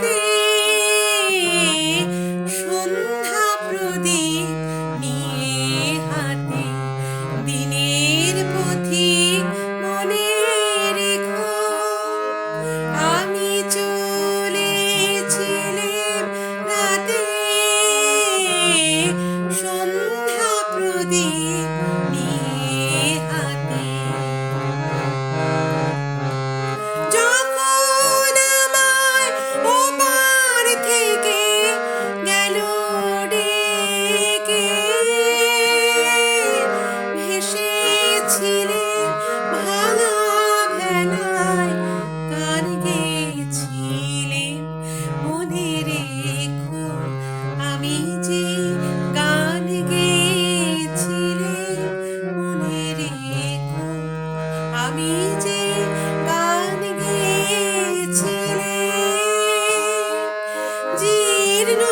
The. তুমি যে গান গেয়েছিলে জীর্ণ